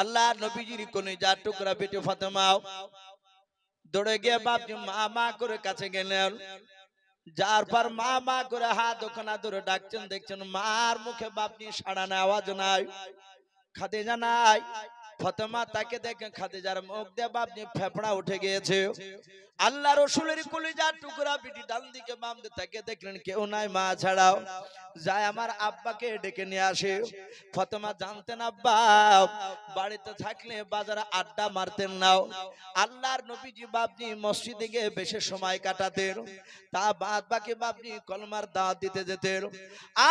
আল্লাহ নবীজির কোনে যা টুকরা বেটে ফাতেমাও। দৌড়ে গিয়ে বাপজি মা মা করে কাছে গেলেন। যার পর মা মা করে হাত ওখানা ধরে ডাকছেন, দেখছেন মার মুখে বাপনি সাড়া না আওয়াজ নাই। খাতে জানাই ফতেমা তাকে দেখে যার মুখ দিয়ে বাপনি ফেফড়া উঠে গিয়েছে। আল্লাহ রসুলের কলিজার টুকরা বিটি ডান দিকে বাম দিকে তাকে দেখলেন, কেউ নাই মা ছাড়াও। যায় আমার আব্বাকে ডেকে নিয়ে আসে। ফতেমা, জানতেন আব্বা, বাড়িতে থাকলে বাজারে আড্ডা মারতেন নাও আল্লাহর নবীজি বাপনি মসজিদে গিয়ে বেশি সময় কাটাতেন। তা বাদ বাকি বাপনি কলমার দাওয়াত দিতে যেতেন।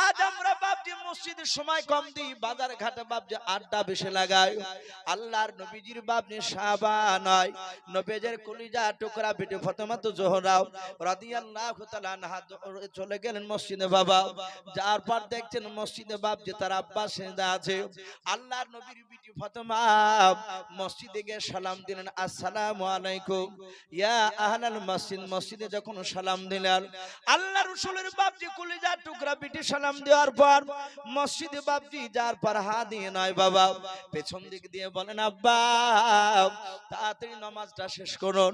আজ আমরা বাপজি মসজিদে সময় কম দিই, বাজার ঘাটে বাপজি আড্ডা বেশি লাগাই আল্লাহর নবীজির বাপনি সাবা নয় নবীজের কলিজা টুকরা বেটে ফতেমা তো জোহরাও রাদিয়াল্লাহু তাআলা আনহা চলে গেলেন মসজিদে বাবা। যার পর দেখছেন মসজিদে বাপ যে তার আব্বা সেজদা আছে। আল্লাহর নবীর বিটি ফাতেমা মসজিদে গিয়ে সালাম দিলেন, আসসালামু আলাইকুম। ইয়া আহলাল মসজিদ, মসজিদে যখন সালাম দিলেন, আল্লাহ রসুলের বাপজি কলিজার টুকরা বিটি সালাম দেওয়ার পর মসজিদে বাপজি যার পর হা দিয়ে নয় বাবা, পেছন দিক দিয়ে বলেন, আব্বা, তাড়াতাড়ি নামাজটা শেষ করুন।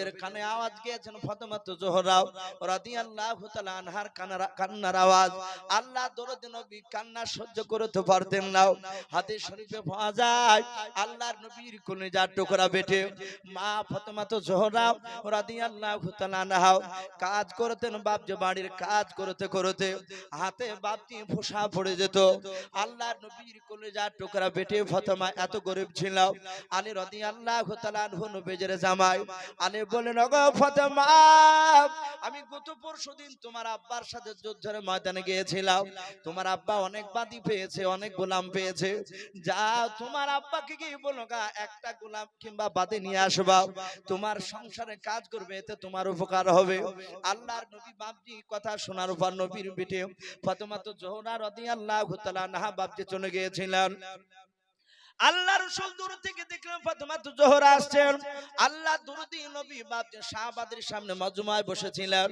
নবীজের কানে আওয়াজ গিয়েছেন ফাতেমা তো জোহরাও। রাদিয়াল্লাহু তাআলা আনহার কানার কান্নার আওয়াজ। আল্লাহ দরদ নবী কান্না সহ্য করতে পারতেন না। হাদিস শরীফে পাওয়া যায়, আল্লাহর নবীর যা টুকরা বেটে মা ফাতেমা তো জোহরাও রাদিয়াল্লাহু তাআলা আনহা কাজ করতেন, বাপজি বাড়ির কাজ করতে করতে। হাতে বাপজি ফোসা পড়ে যেত। আল্লাহর নবীর কোলে যা টুকরা বেটে ফাতেমা এত গরিব ছিল। আলী রাদিয়াল্লাহু তাআলা আনহু নবীজের জামাই। আলী ওগো ফাতেমা, আমি গত পরশু দিন তোমার আব্বার সাথে যুদ্ধের ময়দানে গিয়েছিলাম। তোমার আব্বা অনেক বাদী পেয়েছে, অনেক গোলাম পেয়েছে। যা, তোমার আব্বাকে কি বলো গা, একটা গোলাম কিংবা বাদে নিয়ে আসবা। তোমার সংসারে কাজ করবে, এতে তোমার উপকার হবে। আল্লাহর নবী বাপজি কথা শোনার পর নবীর বিটে ফাতেমা তো জোহরা তাআলা আনহা বাপজি চলে গিয়েছিলেন। আল্লাহ রসুল দূর থেকে দেখলাম ফাতেমা তো জোহরা আসছেন। আল্লাহ দুরুদি নবী বাপজি শাহবাদের সামনে মজমায় বসেছিলেন।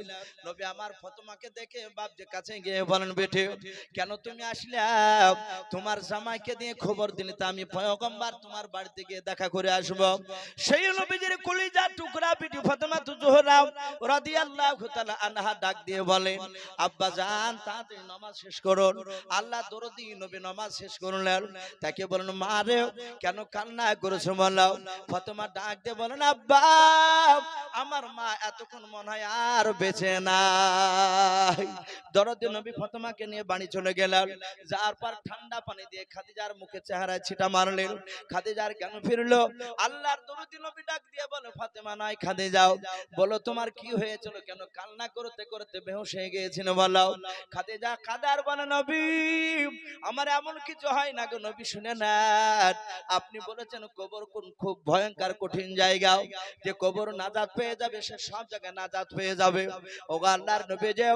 নবী আমার ফাতেমাকে দেখে বাপ যে কাছে গিয়ে বলেন, বেটে, কেন তুমি আসলে? তোমার জামাইকে দিয়ে খবর দিলে তা আমি পয়গম্বর তোমার বাড়িতে গিয়ে দেখা করে আসব। সেই নবীজির কলিজা টুকরা বিটি ফাতেমা তো জোহরা রাদিয়াল্লাহু তাআলা আনহা ডাক দিয়ে বলেন আব্বা জান তাড়াতাড়ি নামাজ শেষ করুন। আল্লাহ দরদি নবী নামাজ শেষ করলেন। তাকে বলেন মা রে কেন কান্না করেছ বলো? ফাতেমা ডাক দিয়ে বলেন, আব্বা, আমার মা এতক্ষণ মনে হয় আর বেঁচে নাই। দরদি নবী ফাতেমাকে নিয়ে বাড়ি চলে গেলেন। যার পর ঠান্ডা পানি দিয়ে খাদিজার মুখে চেহারায় ছিটা মারলেন। খাদিজার জ্ঞান ফিরলো? আল্লাহর দরদি নবী ডাক দিয়ে বলে, ফাতেমা নাই, খাদে যাও। বলো, তোমার কি হয়েছিল? কেন কান্না করতে করতে বেহুশ হয়ে গিয়েছিল বলো? খাদে যা কাদার বলে, নবী, আমার এমন কিছু হয় না গো, নবী শুনে না আপনি বলেছেন কবর কোন খুব ভয়ঙ্কর, কঠিন জায়গা যে কবর নাজাত পেয়ে যাবে, সে সব জায়গায় নাজাত পেয়ে যাবে। ও আল্লাহর নবী যে,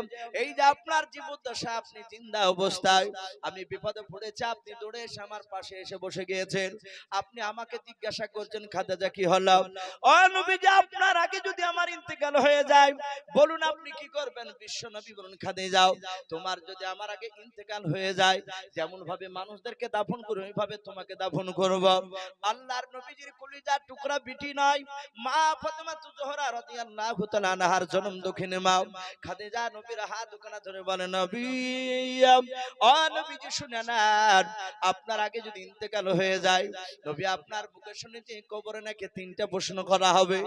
এই যে আপনার জীবদ্দশা, আপনি জিন্দা অবস্থায়। আমি বিপদে পড়েছি, আপনি দৌড়ে এসে আমার পাশে এসে বসে গিয়েছেন। আপনি আমাকে জিজ্ঞাসা করছেন, খাদেজা কি হলো? ও নবী যে, আপনার আগে যদি আমার ইন্তেকাল হয়ে যায়, বলুন আপনি কি করবেন? বিশ্ব নবী বলুন খাদে যাও। তোমার যদি আমার আগে ইন্তেকাল হয়ে যায় যেমন ভাবে মানুষদেরকে দাফন করে, ওইভাবে তোমাকে দাফন করব। আল্লাহর নবীজির কলিজার টুকরা বিটি নয় মা ফাতেমা তু জোহরা রাদিয়াল্লাহু তাআলা আনহার জন্ম দক্ষিণে মা। খাদিজা নবীর হাত দোকানা ধরে বলে, নবী ও নবীজি শুনে নেন, আপনার আগে যদি ইন্তেকাল হয়ে যায়, নবী আপনার বুকে শুনেছি, কবরে নাকি তিনটা প্রশ্ন করা হবে।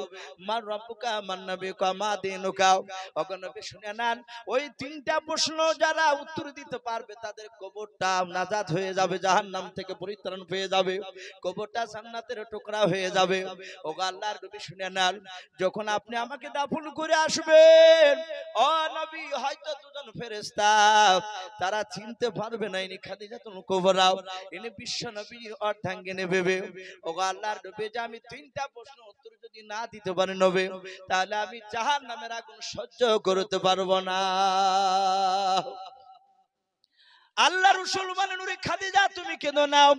মান রব্বুকা মান নবীকা, মা দিনুকা। ওগো নবী শুনে নেন, ওই তিনটা প্রশ্ন যারা উত্তর দিতে পারবে, তাদের কবরটা নাজাত হয়ে যাবে, জাহান্নাম থেকে পরিত্রাণ পেয়ে যাবে কবরটা জান্নাতের টুকরা হয়ে যাবে। ওগো আল্লাহর নবী শুনে নেন, যখন আপনি আমাকে দাফন করে আসবেন, ও নবী, হয়তো দুজন ফেরেশতা, তারা চিনতে পারবে না, ইনি খাদিজাতুল কুবরা, ইনি বিশ্ব নবীর অর্ধাঙ্গিনী ভেবে। ওগো আল্লাহর নবী, যে আমি তিনটা প্রশ্ন উত্তর যদি না দিতে পারি নবে, তাহলে আমি জাহান নামের আগুন সহ্য করতে পারব না। আল্লাহ রসুল ওরে খাদিজা, তুমি কেন নাও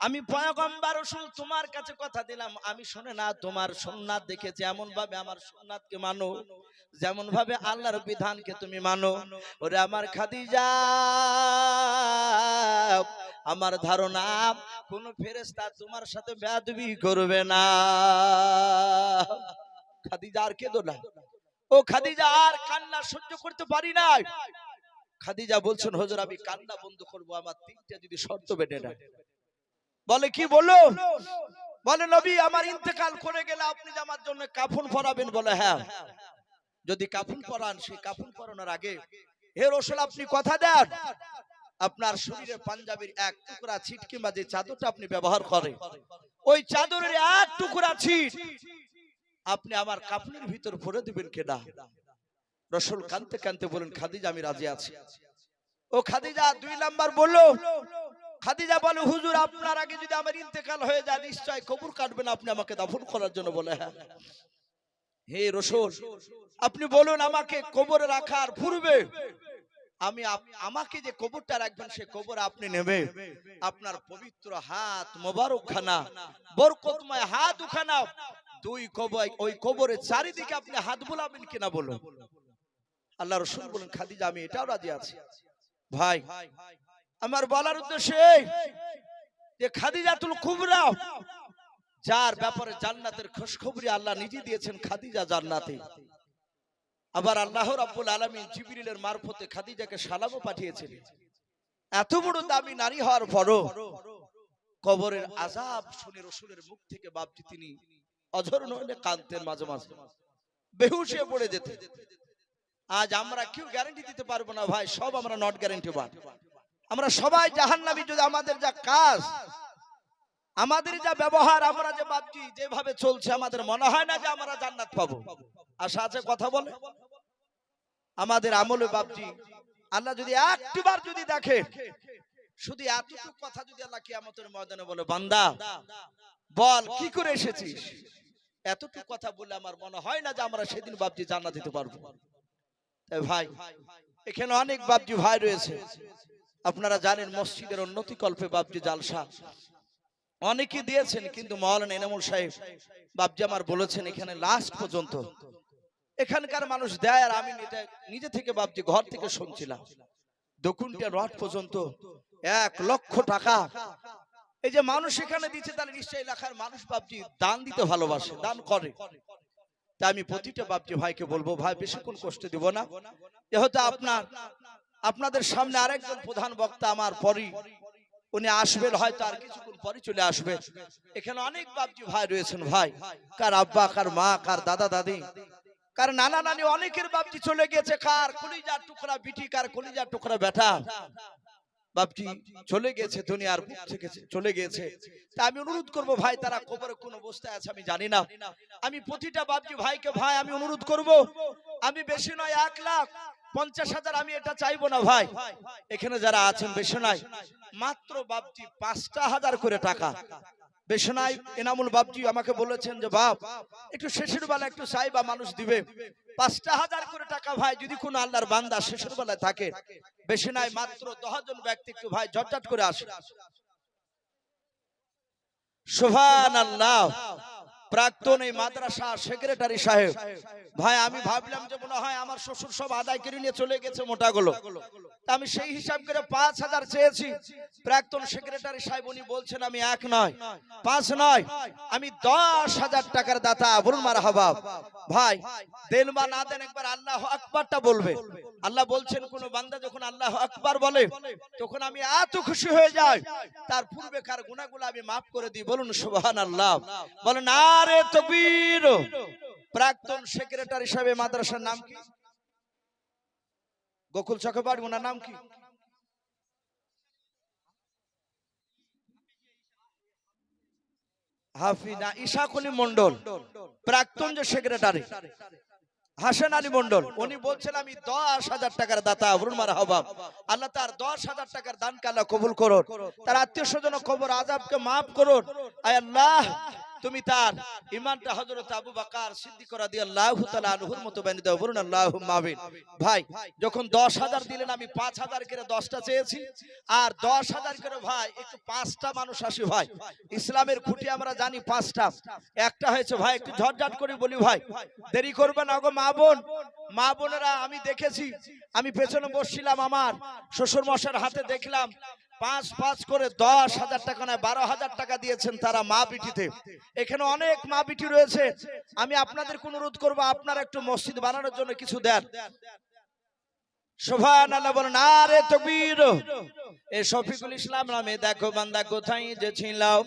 আমি পয়গম্বর রসুল তোমার কাছে কথা দিলাম। আমি শুনে না, তোমার সোননাথ দেখেছি এমন ভাবে আমার সোননাথকে মানো যেমন ভাবে আল্লাহর বিধানকে তুমি মানো। ওরে আমার খাদিজা, আমার ধারণা, কোন ফেরেস্তা তোমার সাথে বেয়াদবি করবে না। খাদিজা আর কেঁদো না। ও খাদিজা, আর কান্না সহ্য করতে পারি না খাদিজা বলছেন, হজর, আমি কান্না বন্ধ করব, আমার তিনটা যদি শর্ত বেটে না বলে কি বলো বলে, নবী, আমার ইন্তেকাল করে গেলে আপনি আমার জন্য কাফন পরাবেন? বলে হ্যাঁ। যদি কাফন পরান, সেই কাফন পরানোর আগে হে রসুল, আপনি কথা দেন। আপনার শরীরে পাঞ্জাবির এক টুকরা ছিট কিংবা যে চাদরটা আপনি ব্যবহার করেন ওই চাদরের এক টুকরা ছিট আপনি আমার কাপড়ের ভিতর ভরে দিবেন কেনা রসুল কানতে কানতে বলেন খাদিজা, আমি রাজি আছি। ও খাদিজা দুই নাম্বার বলল খাদিজা বলে, হুজুর, আপনার আগে যদি আমার ইন্তেকাল হয়ে যায়, নিশ্চয় কবর কাটবেন আপনি আমাকে দাফন করার জন্য বলে হ্যাঁ। হে রসুল, আপনি বলুন, আমাকে কবরে রাখার পূর্বে আমি আমাকে যে কবরটা রাখবেন, সে কবর আপনি নেবে। আপনার পবিত্র হাত মোবারক খানা বরকতময় হাত উখানা দুই কবর ওই কবরের চারিদিকে আপনি হাত বুলাবেন কিনা বলুন। আল্লাহ রসুল বলেন খাদিজা, আমি এটাও রাজি আছি। ভাই আমার বলার উদ্দেশ্য যে খাদিজাতুল কুবরা, যার ব্যাপারে জান্নাতের খোঁজখবরি আল্লাহ নিজে দিয়েছেন খাদিজা জান্নাতে। আবার আল্লাহ রাব্বুল আলামিন জিবরিলের মারফতে খাদিজাকে সালামও পাঠিয়েছেন। এত বড় দামি নারী হওয়ার পরও কবরের আজাব শুনে রসুলের মুখ থেকে বাপটি তিনি অঝর নইলে কাঁদতেন মাঝে মাঝে। বেহুশ পড়ে যেতেন। আজ আমরা কেউ গ্যারান্টি দিতে পারব না ভাই, সব আমরা নট গ্যারান্টি বান আমরা সবাই জাহান্নাবি যদি আমাদের যা কাজ, আমাদের যা ব্যবহার, আমরা যে ভাবছি যেভাবে চলছে, আমাদের মনে হয় না যে আমরা জান্নাত পাবো। আশা আছে কথা বলে? আমাদের আমলে ভাবছি আল্লাহ যদি একটিবার যদি দেখে, শুধু এতটুকু কথা যদি আল্লাহ কিয়ামতের ময়দানে বলে, বান্দা, বল, কি করে এসেছিস? এতটুকু কথা বলে আমার মনে হয় না যে আমরা সেদিন ভাবছি জান্নাত দিতে পারব। ভাই, এখানে অনেক বাবজি ভাই রয়েছে। আপনারা জানেন মসজিদের উন্নতি কল্পে বাবজি জালসা। অনেকে দিয়েছেন, কিন্তু মৌলানা এনামুল সাহেব বাবজি আমার বলেছেন এখানে লাস্ট পর্যন্ত। এখানকার মানুষ দেয় আর আমি নিজে- থেকে বাবজি ঘর থেকে শুনছিলাম। রড পর্যন্ত এক লক্ষ টাকা। এই যে মানুষ এখানে দিচ্ছে, তাহলে নিশ্চয়ই এলাকার মানুষ বাবজি দান দিতে ভালোবাসে, দান করে। তা আমি প্রতিটা বাপজি ভাইকে বলব, ভাই, বেশিক্ষণ কষ্ট দিব না। যেহেতু আপনার আপনাদের সামনে আরেকজন প্রধান বক্তা আমার পরই। উনি আসবেন, হয়তো আর কিছুক্ষণ পরে চলে আসবে। এখানে অনেক বাপজি ভাই রয়েছেন ভাই। কার আব্বা, কার মা, কার দাদা, দাদি। কার নানা, নানি, অনেকের বাপজি চলে গেছে কার কলিজার টুকরা বিটি, কার কলিজার টুকরা বেটা। বাপজি চলে গেছে দুনিয়ার বুক থেকে চলে গেছে তা আমি অনুরোধ করব ভাই, তারা কবরে কোন অবস্থায় আছে আমি জানি না। আমি প্রতিটা বাপজি ভাইকে ভাই, আমি অনুরোধ করব। আমি বেশি নয়, এক লাখ। পঞ্চাশ হাজার আমি এটা চাইব না ভাই। এখানে যারা আছেন বেশি নাই মাত্র বাপজি পাঁচটা হাজার করে টাকা। বেশি নাই এনামুল বাপজি আমাকে বলেছেন যে, বাপ, একটু শেষের বেলা একটু চাই বা মানুষ দিবে। পাঁচটা হাজার করে টাকা ভাই, যদি কোনো আল্লাহর বান্দা শেষের বেলায় থাকে বেশি নাই মাত্র দশজন ব্যক্তি একটু ভাই ঝটঝট করে আসে সুভান আল্লাহ প্রাক্তন এই মাদ্রাসা সেক্রেটারি সাহেব। ভাই, আমি ভাবলাম যে মনে হয় আমার শ্বশুর সব আদায় করে নিয়ে চলে গেছে মোটাগুলো। আমি সেই হিসাব করে পাঁচ হাজার চেয়েছি। প্রাক্তন সেক্রেটারি সাহেব উনি বলছেন, আমি এক নয়, পাঁচ নয়, আমি দশ হাজার টাকার দাতা বলুন মার হাবাব ভাই, দেন বা না দেন একবার আল্লাহ আকবারটা বলবে। আল্লাহ বলছেন কোন বান্দা যখন আল্লাহ আকবার বলে তখন আমি এত খুশি হয়ে যাই। তার পূর্বেকার গুণাগুলো আমি মাফ করে দিই। বলুন সুবহান আল্লাহ বলেন আরে তকবীর! প্রাক্তন সেক্রেটারি এই মাদ্রাসার নাম কি? গোকুল চক্রবর্তী ওনার নাম কি? হাফিনা ইশাকুলি মন্ডল প্রাক্তন যে সেক্রেটারি। হাসান আলী মন্ডল উনি বলছেন আমি দশ হাজার টাকার দাতা অরুণ মারা হবাব আল্লাহ তার দশ হাজার টাকার দান কাল্লা কবুল করুন। তার আত্মীয় স্বজন কবর আজাবকে মাফ করুন। আয় আল্লাহ তুমি তার ইমানটা হযরত আবু বকর সিদ্দিক রাদিয়াল্লাহু তাআলা আনহুর মতো বানিয়ে দাও, বলুন আল্লাহুম্মা আমিন ভাই, যখন 10000 দিলেন, আমি 5000 করে 10টা চেয়েছি। আর 10000 করে ভাই, একটু পাঁচটা মানুষ আসে ভাই। ইসলামের খুঁটি আমরা জানি পাঁচটা। একটা হয়েছে ভাই, একটু ঝটঝট করে বলি ভাই। দেরি করবেন না গো মা বোন। মা বোনেরা, আমি দেখেছি, আমি পেছনে বসছিলাম আমার শ্বশুর মশার হাতে দেখলাম পাঁচ পাঁচ করে দশ হাজার টাকা নয়, বারো হাজার টাকা দিয়েছেন তারা মা বিটিতে এখানে অনেক মা বিটি রয়েছে। আমি আপনাদের অনুরোধ করব, আপনারা একটু মসজিদ বানানোর জন্য কিছু দেন। দেখো বান্দা কোথায় যে ছিলাম।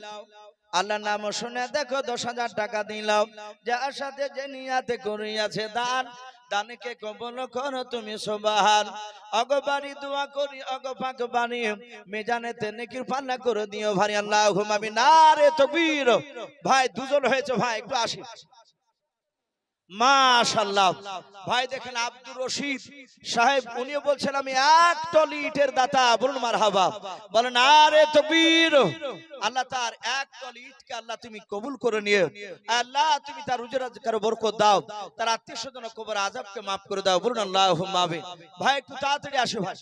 আল্লাহ নাম শুনে দেখো দশ হাজার টাকা দিলাম। যার সাথে যে নিয়াতে করিয়াছে দান। দানকে কবল করো তুমি সোবাহান। অগবাড়ি দোয়া করি অগপাক বাণী। মেজানেতে নেকির পান্না করে দিও ভারি আল্লাহ ঘুমাবি না রে তকবীর। ভাই, দুজন হয়েছে ভাই, একটু আসি। মাশাল্লাহ ভাই দেখেন আব্দুর রশিদ সাহেব, উনিও বলছেন, আমি এক টলি ইটের দাতা। বলুন, মারহাবা। বলেন, আরে তকবীর, আল্লাহ তার এক টলি ইটকে আল্লাহ তুমি কবুল করে নিয়ে আল্লাহ তুমি তার উজরাজকার বরকত দাও। তার আত্মীয় স্বজন কবর আজাবকে মাফ করে দাও। বলুন আল্লাহ মাবে ভাই, একটু তাড়াতাড়ি আসো ভাই।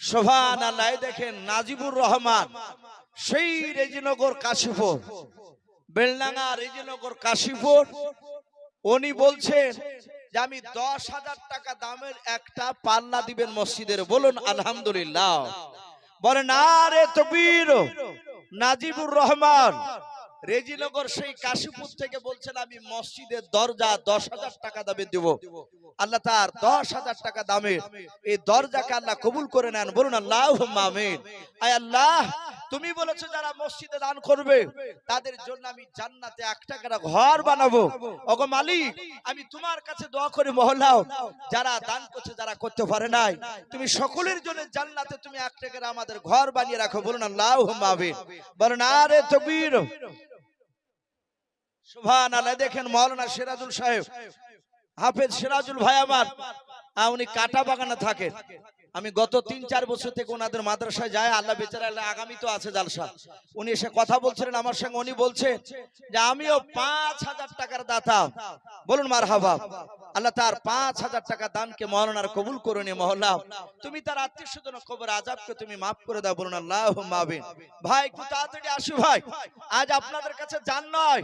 সোভান আল্লাহ দেখেন নাজিবুর রহমান। সেই রেজিনগর কাশীপুর, বেলডাঙ্গা রেজিনগর কাশীপুর। উনি বলছেন যে আমি দশ হাজার টাকা দামের একটা পাল্লা দিবেন মসজিদের। বলুন, আলহামদুলিল্লাহ। বলেন, আরে তবির নাজিবুর রহমান রেজিনগর সেই কাশীপুর থেকে বলছেন, আমি মসজিদের দরজা দশ হাজার টাকা দামে দেব। আল্লাহ তার দশ হাজার টাকা দামে এই দরজাকে আল্লাহ কবুল করে নেন। বলুন আল্লাহ আল্লাহ, তুমি বলেছ যারা মসজিদে দান করবে, তাদের জন্য আমি জান্নাতে এক টাকার ঘর বানাবো। ওগো মালিক, আমি তোমার কাছে দোয়া করে, মহল্লাও, যারা দান করছে, যারা করতে পারে নাই, তুমি সকলের জন্য জান্নাতে তুমি এক টাকার আমাদের ঘর বানিয়ে রাখো। বলুন আল্লাহ আমিন। বলেন, আরে তকবীর। সুবহান আল্লাহ দেখেন মাওলানা সিরাজুল সাহেব। হাফেজ সিরাজুল ভাই আমার উনি কাটা বাগানে থাকেন। আমি গত তিন চার বছর থেকে ওনাদের মাদ্রাসায় যায় আল্লাহ বেচারা আগামী তো আছে জালসা। উনি এসে কথা বলছিলেন আমার সঙ্গে, উনি বলছেন যে আমিও পাঁচ হাজার টাকার দাতা। বলুন মার হাবা আল্লাহ তার পাঁচ হাজার টাকা দানকে মহলানার কবুল করে নিয়ে, মহল্লা। তুমি তার আত্মীয় স্বজন খবর আজাবকে তুমি মাফ করে দাও, বলুন আল্লাহ মাবিন ভাই, একটু তাড়াতাড়ি আসু, ভাই। আজ আপনাদের কাছে জান নয়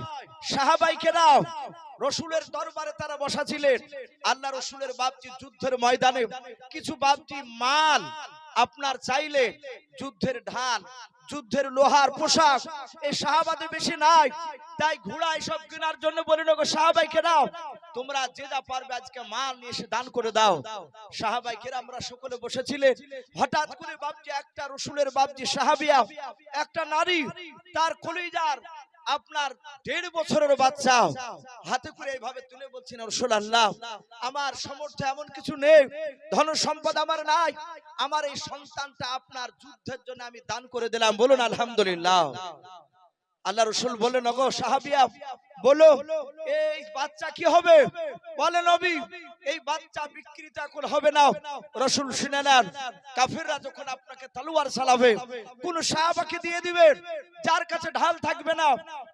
সাহাবাইকে দাও রসুলের দরবারে তারা বসা ছিলেন। আল্লাহ রসুলের বাপজি যুদ্ধের ময়দানে কিছু বাপজি মাল আপনার চাইলে যুদ্ধের ঢাল, যুদ্ধের লোহার পোশাক এই সাহাবাদে বেশি নাই। তাই ঘোড়া এসব কেনার জন্য বলে গো সাহাবাইকে দাও তোমরা যে যা পারবে আজকে মাল নিয়ে এসে দান করে দাও। সাহাবাইকে আমরা সকলে বসেছিলেন। হঠাৎ করে বাপজি একটা রসুলের বাপজি সাহাবিয়া, একটা নারী, তার কলিজার আপনার দেড় বছরের বাচ্চা, হাতে করে এইভাবে তুলে বলছেন রসুল আল্লাহ আমার সমর্থ এমন কিছু নেই, ধন সম্পদ আমার নাই, আমার এই সন্তানটা আপনার যুদ্ধের জন্য আমি দান করে দিলাম, বলুন আলহামদুলিল্লাহ। আল্লাহ রসুল বলেন ওগো সাহাবিয়া, বলো, এই বাচ্চা কি হবে? বলে, নবী, এই বাচ্চা বিকৃত এখন হবে না। রসুল শুনে নেন, কাফিররা যখন আপনাকে তালুয়ার চালাবে, কোন সাহাবাকে দিয়ে দিবেন, যার কাছে ঢাল থাকবে না,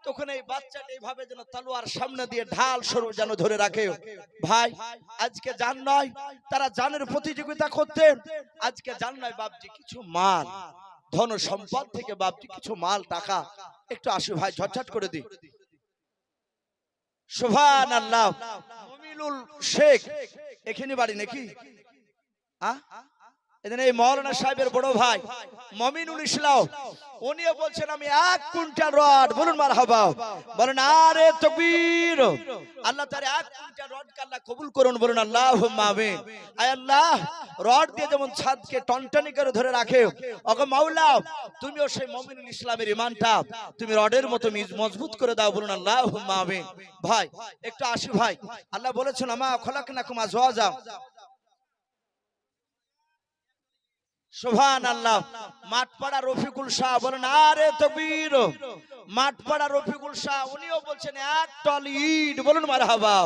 তখন এই বাচ্চাটা এইভাবে যেন তালুয়ার সামনে দিয়ে ঢাল সরু যেন ধরে রাখে। ভাই, আজকে জান নয়, তারা জানের প্রতিযোগিতা করতেন, আজকে জান নয়, বাপজি, কিছু মাল ধন সম্পদ থেকে বাপটি কিছু মাল টাকা একটু আসি ভাই ঝটঝট করে দি সুভান আল্লাহ শেখ। এখানে বাড়ি নাকি? আ? এখানে এই মৌলানা সাহেবের বড় ভাই মমিনুল ইসলাম, উনিও বলছেন, আমি এক কুইন্টাল রড, বলুন মার হাবা বলেন, আরে তকবীর, আল্লাহ তার এক কুইন্টাল রড আল্লাহ কবুল করুন। বলুন আল্লাহ আমিন। আয় আল্লাহ, রড দিয়ে যেমন ছাদকে টনটনি করে ধরে রাখে ওকে মাওলা, তুমিও সেই মমিনুল ইসলামের ইমানটা, তুমি রডের মতো মিজ- মজবুত করে দাও, বলুন আল্লাহ আমিন। ভাই, একটু আসি ভাই, আল্লাহ বলেছেন, আমা খলাকনাকুম আজওয়াজা। সুবহান আল্লাহ মাঠপাড়া রফিকুল শাহ বলেন, আরে তকবীর। মাঠপাড়া রফিকুল শাহ, উনিও বলছেন এক টল ইট বলুন, মারহাবা।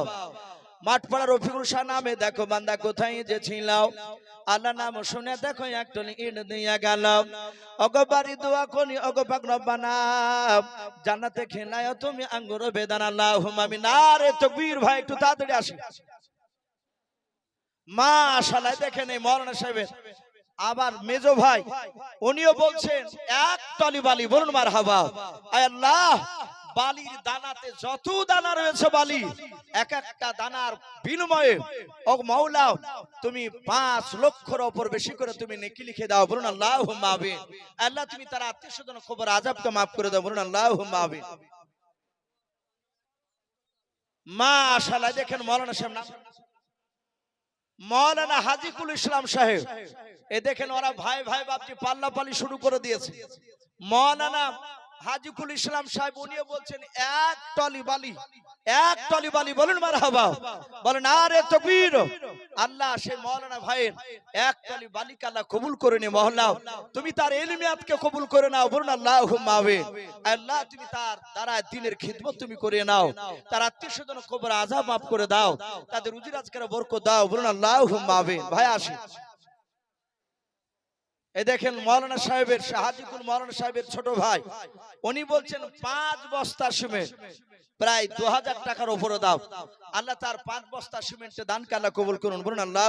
মাঠপাড়া রফিকুল শাহ নামে, দেখো বান্দা, কোথায় যে ছিল আল্লাহ নাম শুনে দেখো, একটা ইট দিয়া গেল। অগবারি দোয়া করি অগপাক রব্বানা। খেলায় তুমি আঙ্গুর বেদান। আমি না রে তো বীর ভাই, একটু তাড়াতাড়ি আসি মা শালায় দেখে নেই মরনা সাহেবের আবার মেজো ভাই, উনিও বলছেন, এক টলি বালি, বলুন মার হাবা আল্লাহ, বালির দানাতে যত দানা রয়েছে বালি, এক একটা দানার বিনিময়ে, ও মাওলা, তুমি পাঁচ লক্ষর ওপর বেশি করে তুমি নেকি লিখে দাও, বলুন আল্লাহ মাবিন আল্লাহ, তুমি তার আত্মীয় স্বজন খবর আজাবকে মাফ করে দাও, বলুন আল্লাহ মাবিন মা শালা দেখেন মৌলানা সাহেব মৌলানা হাজিকুল ইসলাম সাহেব, এ দেখেন ওরা ভাই ভাই বাপটি পাল্লা পালি শুরু করে দিয়েছে। মৌলানা হাজিকুল ইসলাম সাহেব, উনিও বলছেন, এক টলি বালি, এক টলি বালি, বলুন মার হাবা বলেন, আরে তকবীর, আল্লাহ সেই মৌলানা ভাইয়ের এক টলি বালিকে আল্লাহ কবুল করে নে মহল্লা। তুমি তার এলিমিয়াতকে কবুল করে নাও, বলুন আল্লাহ মাবে আল্লাহ, তুমি তার দ্বারা দিনের খিদমত তুমি করে নাও। তার আত্মীয় স্বজন কবর আজাব মাফ করে দাও। তাদের রুজি রাজকের বরকত দাও, বলুন আল্লাহ মাবে ভাই, আসি। এই দেখেন মৌলানা সাহেবের হাজিকুল মৌলানা সাহেবের ছোট ভাই, উনি বলছেন, পাঁচ বস্তা সিমেন্ট। প্রায় দু হাজার টাকার উপরে দাও। আল্লাহ তার পাঁচ বস্তা সিমেন্টে দান কাল্লা কবুল করুন। বলুন আল্লাহ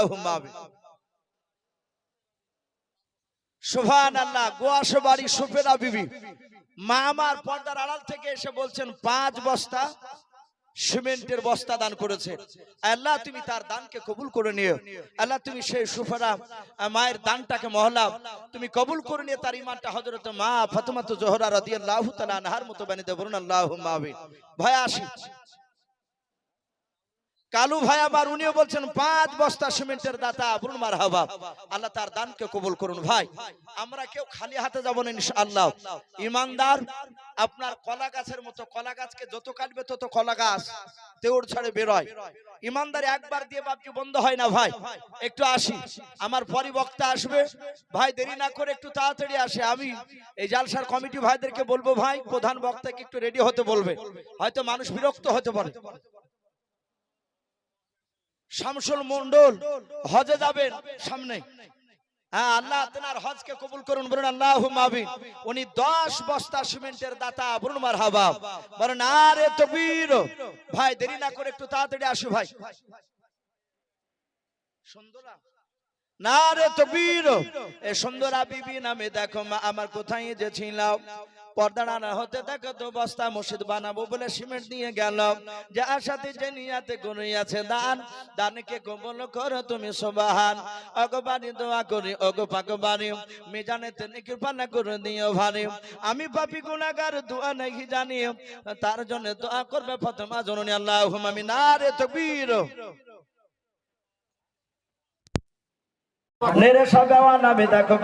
সোভান আল্লাহ গোয়াশো বাড়ি সুফেরা বিবি। মা আমার পর্দার আড়াল থেকে এসে বলছেন, পাঁচ বস্তা সিমেন্টের বস্তা দান করেছে। আল্লাহ তুমি তার দানকে কবুল করে নিও। আল্লাহ তুমি সেই সুফারা মায়ের দানটাকে মহলাম তুমি কবুল করে নিয়ে তার ইমানটা হজরত মা ফাতেমা জোহরা রাদিয়াল্লাহু তাআলা আনহার মতো বানিয়ে দেব বলুন আল্লাহুম্মা আমিন। ভয় আসি। কালু ভাই আবার উনিও বলছেন, পাঁচ বস্তা সিমেন্টের দাতা, বলুন মার হাবা আল্লাহ তার দানকে কবুল করুন, ভাই। আমরা কেউ খালি হাতে যাব না, ইনশাআল্লাহ। ইমানদার, আপনার কলা গাছের মতো, কলা গাছকে যত কাটবে তত কলা গাছ তেউর ছাড়ে বেরোয়। ইমানদার একবার দিয়ে বাপকে বন্ধ হয় না, ভাই। একটু আসি। আমার পরি বক্তা আসবে। ভাই, দেরি না করে একটু তাড়াতাড়ি আসে। আমি এই জালসার কমিটি ভাইদেরকে বলব, ভাই, প্রধান বক্তাকে একটু রেডি হতে বলবে। হয়তো মানুষ বিরক্ত হতে পারে। শামসুল মন্ডল হজে যাবেন সামনে। হ্যাঁ আল্লাহ হজকে কবুল করুন, বলুন আল্লাহ মাবিন উনি দশ বস্তা সিমেন্টের দাতা, বলুন মার হাবা বলেন, আরে ভাই, দেরি না করে একটু তাড়াতাড়ি আসো, ভাই। সুন্দরা না রে তকবীর, এ সুন্দরা বিবি নামে দেখো আমার কোথায় যে ছিলাম। পর্দা না হতে তো বস্তা মসজিদ বানাবো বলে সিমেন্ট দিয়ে গেল। যে নিয়াতে দান, দানকে কবল করো তুমি সোবাহান। দোয়া করি তেনে করে দিও আমি পাপি গুনাহগার দোয়া নাকি জানি, তার জন্য দোয়া করবে ফাতেমা জননী। আল্লাহুম্মা আমিন। নারে তাকবীর। নেরে নামে দেখো